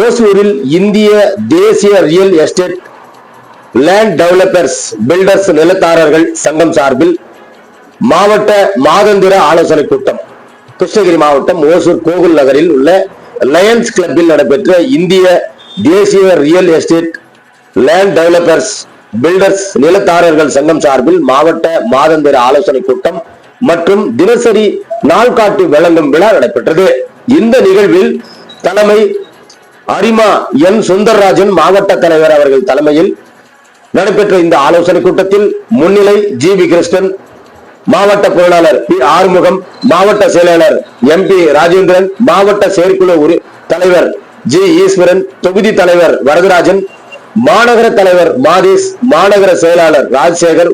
ஓசூரில் இந்திய தேசிய real estate land developers builders நிலத்தாரர்கள் சங்கம் சார்பில் மாவட்ட மாதந்திர ஆலோசனை கூட்டம். கிருஷ்ணகிரி மாவட்டம் ஓசூர் கோகுல் நகரில் உள்ள லயன்ஸ் கிளப்பில் நடைபெற்ற இந்திய தேசிய real estate land developers builders நிலத்தாரர்கள் சங்கம் சார்பில் மாவட்ட மாதந்திர ஆலோசனை கூட்டம் மற்றும் தினசரி நாள்காட்டி வழங்கும் விழா நடைபெற்றது. இந்த நிகழ்வில் தலைமை அரிமா என் சுந்தரராஜன் மாவட்ட தலைவர் அவர்கள் தலைமையில் நடைபெற்ற இந்த ஆலோசனை கூட்டத்தில் முன்னிலை ஜி. வி. கிருஷ்ணன் மாவட்ட பொருளாளர் பி. ஆறுமுகம் மாவட்ட செயலாளர் எம். பி. ராஜேந்திரன் மாவட்ட செயற்குழு தலைவர் ஜி. ஈஸ்வரன் தொகுதி தலைவர் வரதராஜன் மாநகர தலைவர் மாதேஷ் மாநகர செயலாளர் ராஜசேகர்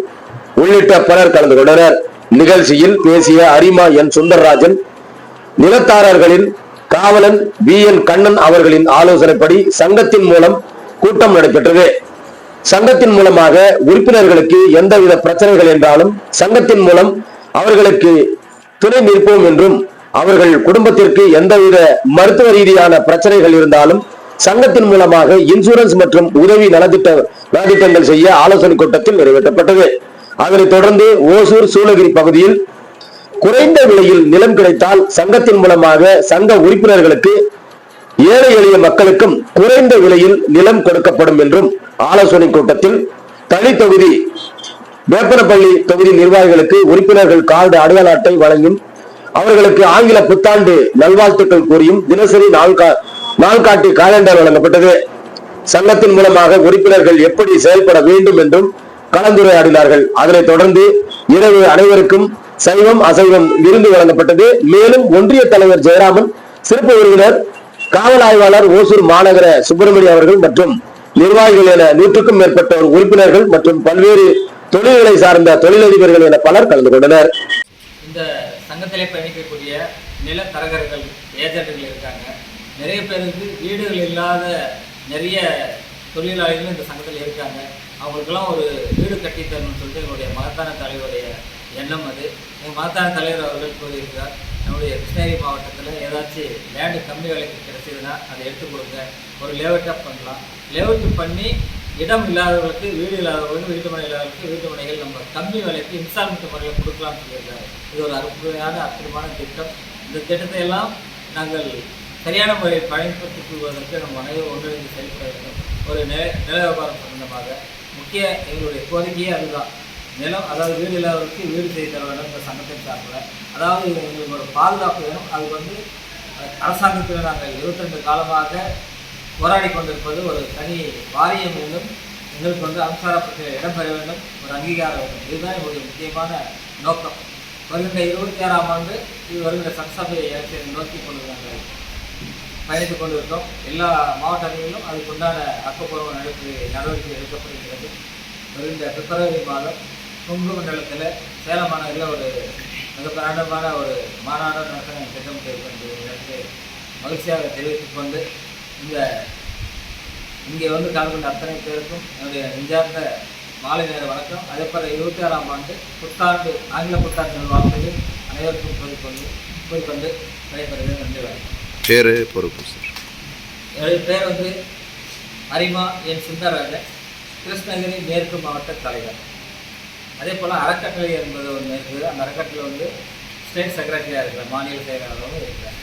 உள்ளிட்ட பலர் கலந்து கொண்டனர். நிகழ்ச்சியில் பேசிய அரிமா என் சுந்தரராஜன் நிலத்தாரர்களின் காவலன் வி. என். கண்ணன் அவர்களின் ஆலோசனைப்படி சங்கத்தின் மூலம் கூட்டம் நடைபெற்றது. சங்கத்தின் மூலமாக உறுப்பினர்களுக்கு எந்தவித பிரச்சனைகள் என்றாலும் சங்கத்தின் மூலம் அவர்களுக்கு துணை நிற்போம் என்றும் அவர்கள் குடும்பத்திற்கு எந்தவித மருத்துவ ரீதியான பிரச்சனைகள் இருந்தாலும் சங்கத்தின் மூலமாக இன்சூரன்ஸ் மற்றும் உதவி நலத்திட்ட நலத்திட்டங்கள் செய்ய ஆலோசனை கூட்டத்தில் நிறைவேற்றப்பட்டது. அதனைத் தொடர்ந்து ஓசூர் சூளகிரி பகுதியில் குறைந்த விலையில் நிலம் கிடைத்தால் சங்கத்தின் மூலமாக சங்க உறுப்பினர்களுக்கு ஏழை எளிய மக்களுக்கும் குறைந்த விலையில் நிலம் கொடுக்கப்படும் என்றும் ஆலோசனை கூட்டத்தில் தனி தொகுதி வேப்பனப்பள்ளி தொகுதி நிர்வாகிகளுக்கு உறுப்பினர்கள் கார்டு அடையாள அட்டை வழங்கியும் அவர்களுக்கு ஆங்கில புத்தாண்டு நல்வாழ்த்துக்கள் கூறியும் தினசரி நாள்கா நாள்காட்டி காலண்டர் வழங்கப்பட்டது. சங்கத்தின் மூலமாக உறுப்பினர்கள் எப்படி செயல்பட வேண்டும் என்றும் கலந்துரையாடினார்கள். அதனைத் தொடர்ந்து இரவு அனைவருக்கும் சைவம் அசைவம் விருந்து வழங்கப்பட்டது. மேலும் ஒன்றிய தலைவர் ஜெயராமன் சிறப்பு விருந்தினர் காவல் ஆய்வாளர் ஓசூர் மாநகர சுப்பிரமணிய அவர்கள் மற்றும் நிர்வாகிகள் என நூற்றுக்கும் மேற்பட்ட உறுப்பினர்கள் மற்றும் பல்வேறு தொழில்களை சார்ந்த தொழிலதிபர்கள் என பலர் கலந்து கொண்டனர். இந்த சங்கத்திலே பயணிக்கக்கூடிய நிலத்தரகர்கள் ஏஜென்ட்கள் இருக்காங்க. நிறைய பேருக்கு வீடுகள் இல்லாத நிறைய தொழிலாளிகள் இந்த சங்கத்தில் இருக்காங்க. அவங்களுக்கெல்லாம் ஒரு வீடு கட்டித்தரணும்னு சொல்லிட்டு எங்களுடைய மகத்தான தலைவருடைய எண்ணம் அது. எங்கள் மகத்தான தலைவர் அவர்கள் கூறியிருக்கிறார் நம்முடைய கிருஷ்ணகிரி மாவட்டத்தில் ஏதாச்சும் லேண்டு கம்மி விலைக்கு கிடைச்சதுன்னா அதை எடுத்து கொடுங்க. ஒரு லேஅவுட்டாக பண்ணலாம். லேஅவுட் பண்ணி இடம் இல்லாதவர்களுக்கு வீடு இல்லாதவர்களுக்கு வீட்டு மனை இல்லாதவர்களுக்கு வீட்டு மனைகள் நம்ம கம்மி விலைக்கு இன்ஸ்டால்மெண்ட் முறையில் கொடுக்கலாம்னு சொல்லியிருக்காரு இது ஒரு அற்புதமான அற்புதமான திட்டம். இந்த திட்டத்தை எல்லாம் நாங்கள் சரியான முறையில் பயன்படுத்திக் கொள்வதற்கு நம்ம அனைவரும் ஒன்றிணைந்து செயல்பட வேண்டும். ஒரு நில நில வியாபாரம் சம்பந்தமாக முக்கிய எங்களுடைய கோரிக்கையே அதுதான். நிலம் அதாவது வீடு இல்லாதவருக்கு வீடு செய்து தர வேண்டும் இந்த சங்கத்தின் சார்பில். அதாவது எங்களுக்கு ஒரு பாதுகாப்பு வேணும். அது வந்து அரசாங்கத்தில் நாங்கள் இருபத்தெண்டு காலமாக போராடி கொண்டிருப்பது ஒரு தனி வாரியம் வேண்டும் எங்களுக்கு வந்து அம்சாரா பற்றிய இடம்பெற வேண்டும். ஒரு அங்கீகாரம் வேண்டும். இதுதான் எங்களுடைய முக்கியமான நோக்கம். வருகின்ற இருபத்தி ஆறாம் ஆண்டு இது வருகின்ற சட்டசபை எலெக்ஷனை நோக்கி கொண்டு நாங்கள் பயணித்துக் கொண்டிருக்கோம் எல்லா மாவட்டங்களிலும் அதுக்குண்டான ஆக்கப்பூர்வ நடவடிக்கை நடவடிக்கை எடுக்கப்படுகிறது. இந்த பிப்ரவரி மாதம் கொங்கு மண்டலத்தில் சேலம் மாநகரில் ஒரு மிக பிரமாண்டமான ஒரு மாநாடு நடத்த திட்டமிட்டு இருக்கின்றது என்று மகிழ்ச்சியாக தெரிவித்துக் கொண்டு இந்த இங்கே வந்து கலந்து கொண்ட அத்தனை பேருக்கும் என்னுடைய நெஞ்சார்ந்த மாலை நேர வணக்கம். அதேபோல் இருபத்தி ஆறாம் ஆண்டு புத்தாண்டு ஆங்கில புத்தாண்டு வாழ்க்கையில் அனைவருக்கும் கூறிக்கொண்டு கூறிக்கொண்டு நடைபெறுகிறது நன்றி வணக்கம். பேர் பொறுப்பு சார் என்னுடைய பேர் வந்து அரிமா என் சுந்தரராஜன் கிருஷ்ணகிரி மேற்கு மாவட்ட தலைவர். அதே போல் அறக்கட்டளை என்பது ஒன்று இருக்குது. அந்த அறக்கட்டளை வந்து ஸ்டேட் செக்ரட்டரியாக இருக்கிற மாநில செயலாளரும் இருக்கிறேன்